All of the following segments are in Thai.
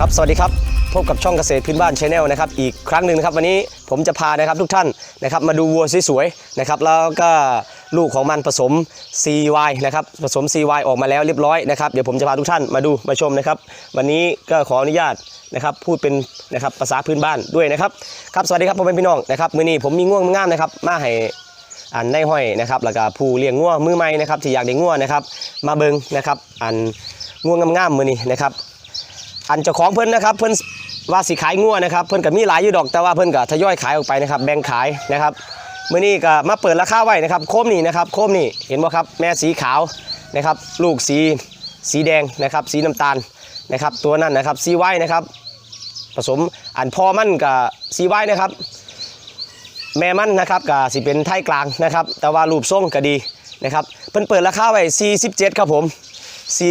ครับสวัสดีครับพบกับช่องเกษตรพื้นบ้านชาแนลนะครับอีกครั้งหนึ่งนะครับวันนี้ผมจะพานะครับทุกท่านนะครับมาดูวัวสวยๆนะครับแล้วก็ลูกของมันผสม CY นะครับผสม CY ออกมาแล้วเรียบร้อยนะครับเดี๋ยวผมจะพาทุกท่านมาดูมาชมนะครับวันนี้ก็ขออนุญาตนะครับพูดเป็นนะครับภาษาพื้นบ้านด้วยนะครับครับสวัสดีครับพ่อแม่พี่น้องนะครับมื้อนี้ผมมีง่วงงามนะครับมาให้อันได้ห้อยนะครับแล้วก็ผู้เลี้ยงงัวมือใหม่นะครับที่อยากได้งัวนะครับมาเบิงนะครับอันงัวงามๆมือนี้นะครับ อันเจ้าของเพิ่นนะครับเพิ่นว่าสิขายงัวนะครับเพิ่นก็มีหลายอยู่ดอกแต่ว่าเพิ่นก็ทยอยขายออกไปนะครับแบ่งขายนะครับมื้อนี้ก็มาเปิดราคาไว้นะครับโคมนี่นะครับโคมนี่เห็นบ่ครับแม่สีขาวนะครับลูกสีสีแดงนะครับสีน้ำตาลนะครับตัวนั้นนะครับสีไว้นะครับผสมอันพอมันกับสีไว้นะครับ แม่มันนะครับก็สิเป็นไทยกลางนะครับ แต่ว่ารูปทรงก็ดีนะครับเพิ่นเปิดราคาไว้47 ครับผม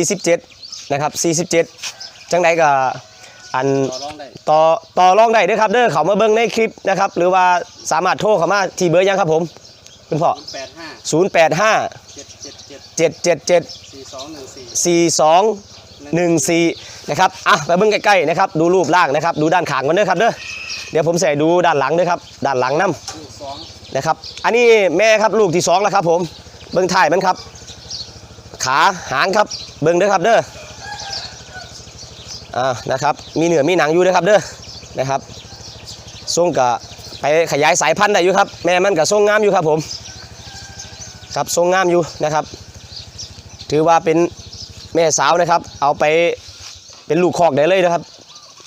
47นะครับ47 จังใดก็อันต่อต่อต่อรองได้ด้อครับเด้อเขามาเบิ่งในคลิปนะครับ หรือว่าสามารถโทรเข้ามาที่เบอร์ยังครับผม คุณพ่อแปดห้า085 777 4214นะครับอะไปเบิ่งใกล้ๆนะครับ ดูรูปร่างนะครับ ดูด้านขางมันเด้อครับเด้อเดี๋ยวผมใส่ดูด้านหลังด้วยครับ ด้านหลังน้ลูกสองนะครับ อันนี้แม่ครับลูกที่สองแล้วครับผม เบิ้งถ่ายมันครับ ขาหางครับ เบิ้งเด้อครับเด้อ อ่านะครับมีเหนือมีหนังอยู่เด้อครับเด้อนะครับทรงกะไปขยายสายพันธุ์ได้อยู่ครับแม่มันกับทรงงามอยู่ครับผมครับทรงงามอยู่นะครับ ถือว่าเป็นแม่สาวนะครับ เอาไปเป็นลูกคอกได้เลยนะครับ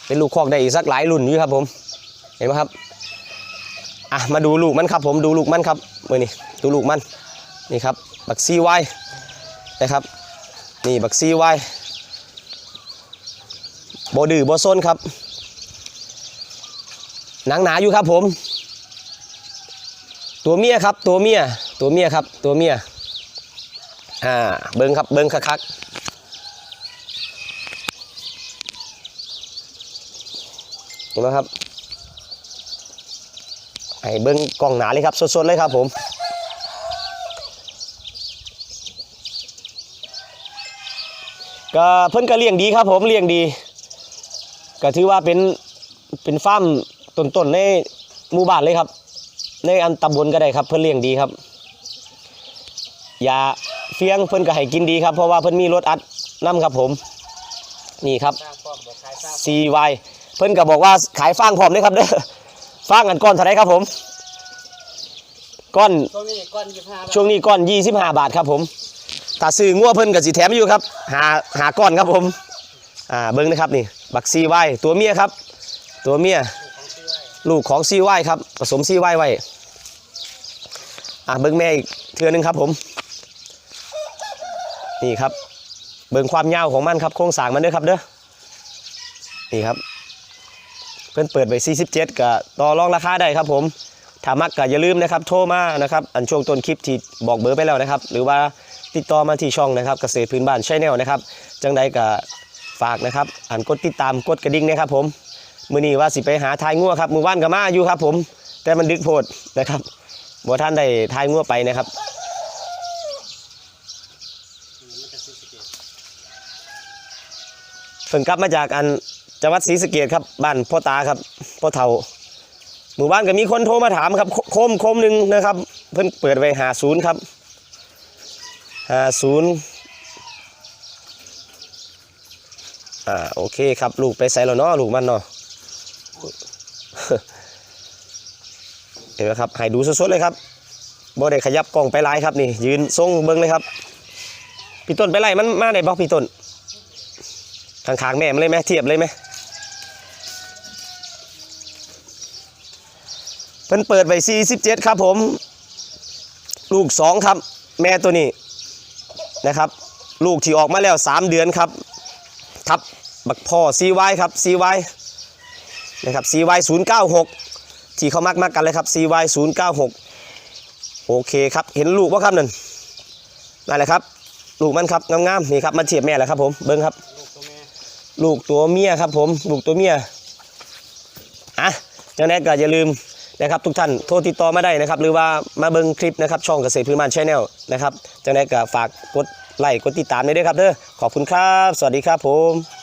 เป็นลูกคอกได้อีกสักหลายรุ่นอยู่ครับผมเห็นไหมครับอะมาดูลูกมันครับผมดูลูกมันครับมือนี่ดูลูกมันนี่ครับบักซีไวนะครับนี่บักซีไว บดื้อโบซนครับ หนังหนาอยู่ครับผม ตัวเมียครับ ตัวเมีย ตัวเมียครับ ตัวเมีย อ่า เบิ้งครับ เบิ้งคักๆเห็นไหมครับให้เบิ้งกล้องหนาเลยครับ สดๆเลยครับผมก็เพิ่นก็เลี้ยงดีครับผมเลี้ยงดี ก็ถือว่าเป็นเป็นฟาร์มต้นๆในหมู่บ้านเลยครับ ในอันตำบลก็ได้ครับ เพิ่นเลี้ยงดีครับยาเฟียงเพิ่นก็ให้กินดีครับ เพราะว่าเพิ่นมีรถอัดน้ำครับผม นี่ครับสร้างป้อมบอกขายสร้าง CY เพิ่นก็บอกว่าขายฟางพร้อมเลยครับเด้อฟางกันก้อนเท่าไหรครับผมก้อนช่วงนี้ก้อนยี่ห้าช่วงนี้ก้อน25บาทครับผมถ้าซื้องัวเพิ่นก็สิแถมอยู่ครับ หาหาก้อนครับผม อ่าเบิ้งนะครับนี่บัก CY ตัวเมียครับ ตัวเมียของซื้อไว้ลูกของ CY ครับผสม CY ไว้อ่าเบิ้งแม่อีกเทือนึงครับผมนี่ครับเบิ้งความยาวของมันครับโครงสร้างมันเด้อครับเด้อนี่ครับ เพิ่อนเปิดไว้47ก็ต่อรองราคาได้ครับผมถ้ามักก็อย่าลืมนะครับ โทรมานะครับอันช่วงต้นคลิปที่บอกเบอร์ไปแล้วนะครับ หรือว่าติดต่อมาที่ช่องนะครับเกษตรพื้นบ้านใช่แนลนะครับ จังใดก็ ฝากนะครับอันกดติดตามกดกระดิ่งนะครับผมมือนี้ว่าสิไปหาทายงัวครับมือวานก็มาอยู่ครับ ผม แต่มันดึกโพดนะครับบ่ท่านได้ทายงัวไปนะครับเพิ่งกลับมาจากอันจังหวัดศรีสะเกษครับบ้านพ่อตาครับพ่อเฒ่าหมู่บ้านก็มีคนโทรมาถามครับโคโคมโคมหนึ่งนะครับ เพิ่นเปิดไว้หาศูนย์ครับหาศูนย์ อ่าโอเคครับลูกไปใส่แล้วเนาะลูกมันเนาะเห็นไหมครับให้ดูสดๆเลยครับบ่ได้ขยับกล้องไปไล่ครับนี่ยืนทรงเบิ้งเลยครับพี่ต้นไปไล่มันมาได้บ่พี่ต้นข้างๆแม่มันเลยไหมเทียบเลยไหมเพิ่นเปิดไว้47 ครับผม ลูก 2 ครับ แม่ตัวนี้นะครับ ลูกที่ออกมาแล้ว 3 เดือนครับ ทับบักพ่อ CY ครับ CY นะครับ CY 096 ที่เขามักมักกันเลยครับ CY 096 โอเคครับ เห็นลูกว่าครับนั่นนั่นแหละครับ ลูกมันครับงามๆนี่ครับมาเทียบแม่แหละครับผมเบิ้งครับ ลูกตัวเมียครับผม ลูกตัวเมียอะจังนั้นก็อย่าลืมนะครับทุกท่านโทรติดต่อมาได้นะครับ หรือว่ามาเบิ่งคลิปนะครับช่องเกษตรพื้นบ้านชแนลนะครับจังนั้นก็ฝากกด ไลค์กดติดตามด้วยเด้ครับเด้อขอบคุณครับ สวัสดีครับผม